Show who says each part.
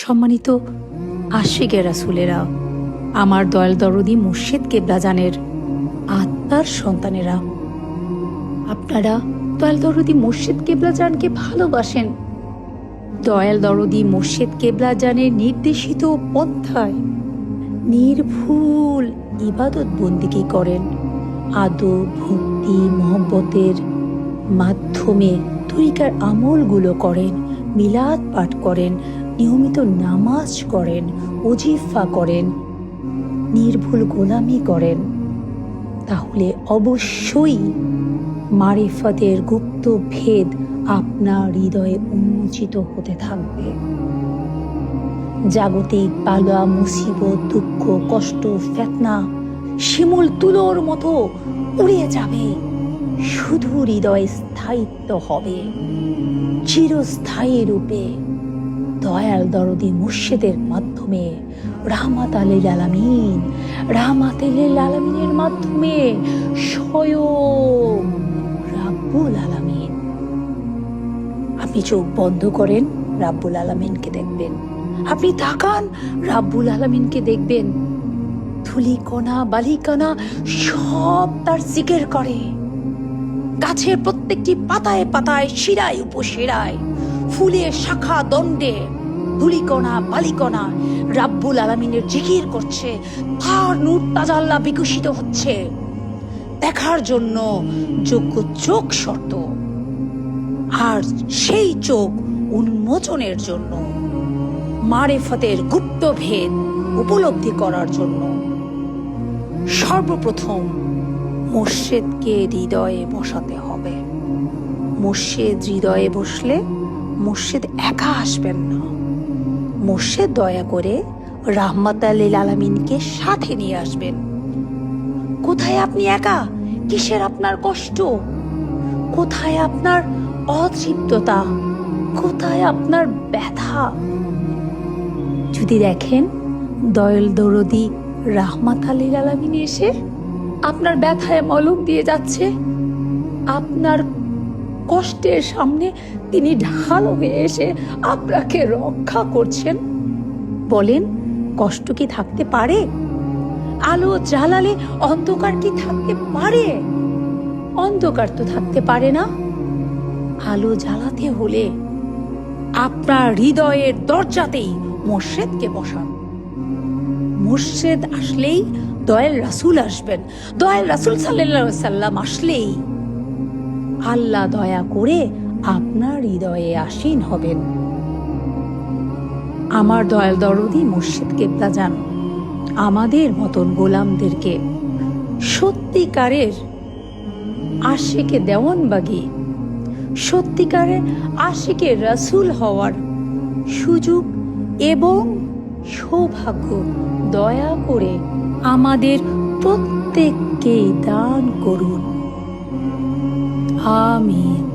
Speaker 1: সম্মানিত আশিকে রাসুলেরা, আমার দয়াল দরদি মুর্শিদ কেবলাজানের আত্মার সন্তানেরা। আপনারা দয়াল দরদি মুর্শিদ কেবলাজানকে ভালোবাসেন। দয়াল দরদি মুর্শিদ কেবলাজানের নির্দেশিত পন্থায় নির্ভুল ইবাদত বন্দিকে করেন। আদো ভক্তি, মহব্বতের মাধ্যমে তরিকার আমলগুলো করেন, মিলাদ পাঠ করেন নিয়মিত নামাজ করেন, ওজিফা করেন, নির্ভুল গোলামি করেন, তাহলে অবশ্যই মারিফতের গুপ্ত ভেদ আপনার হৃদয়ে উন্মোচিত হতে থাকবে। জাগতিক পালা মুসিবত, দুঃখ, কষ্ট, ফেতনা, শিমুল তুলোর মতো উড়ে যাবে। শুধু হৃদয়ে স্থায়িত্ব হবে, চিরস্থায়ী রূপে। দয়াল দরদি মুর্শিদের মাধ্যমে রাহমাত আলীল আলামিন রাহমাত আলীল আলামিনের মাধ্যমে স্বয়ং রাব্বুল আলামিন। আপনি চোখ বন্ধ করেন, রাব্বুল আলামিনকে দেখবেন। আপনি তাকান, রাব্বুল আলামিনকে দেখবেন। ধুলিকণা, বালিকণা সব তার জিকের করে। গাছের প্রত্যেকটি পাতায় পাতায় শিরায়, উপশিরায়। ফুলে শাখা দণ্ডে, ধুলিকণা, বালিকণা রাব্বুল আলামিনের জিকির করছে, তার নূর তাজাল্লা বিকশিত হচ্ছে। দেখার জন্য যোগ্য চোখ শর্ত, আর সেই চোখ উন্মোচনের জন্য, মারেফতের গুপ্ত ভেদ উপলব্ধি করার জন্য। সর্বপ্রথম মোর্শেদকে হৃদয়ে বসাতে হবে। মোর্শেদ হৃদয়ে বসলে মোর্শেদ একা আসবেন না। মোর্শেদ দয়া করে রাহমাত আলীল আলামিনকে সাথে নিয়ে আসবেন। কোথায় আপনি একা? কিসের আপনার কষ্ট? কোথায় আপনার অতৃপ্ততা? কোথায় আপনার ব্যথা? যদি দেখেন দয়াল দরদি রাহমাত আলীল আলামিন এসে আপনার ব্যথায় মলম দিয়ে যাচ্ছে, আপনার কষ্টের সামনে তিনি ঢাল হয়ে এসে আপনাকে রক্ষা করছেন। বলেন, কষ্ট কি থাকতে পারে? আলো জ্বালালে অন্ধকার কি থাকতে পারে? অন্ধকার তো থাকতে পারে না। আলো জ্বালাতে হলে আপনার হৃদয়ের দরজাতেই মোর্শেদকে বসান। মোর্শেদ আসলেই দয়াল রাসুল আসবেন। দয়াল রাসুল সাল্লাম আসলেই আল্লাহ দয়া করে আপনার হৃদয়ে আসীন হবেন। আমার দয়াল দরদি মুর্শিদ কেবলা যান। আমাদের মতন গোলামদেরকে সত্যিকারের আশিকে দেওয়ানবাগি সত্যিকারের আশিকে রাসুল হওয়ার সুযোগ এবং সৌভাগ্য দয়া করে আমাদের প্রত্যেককেই দান করুন। 아멘.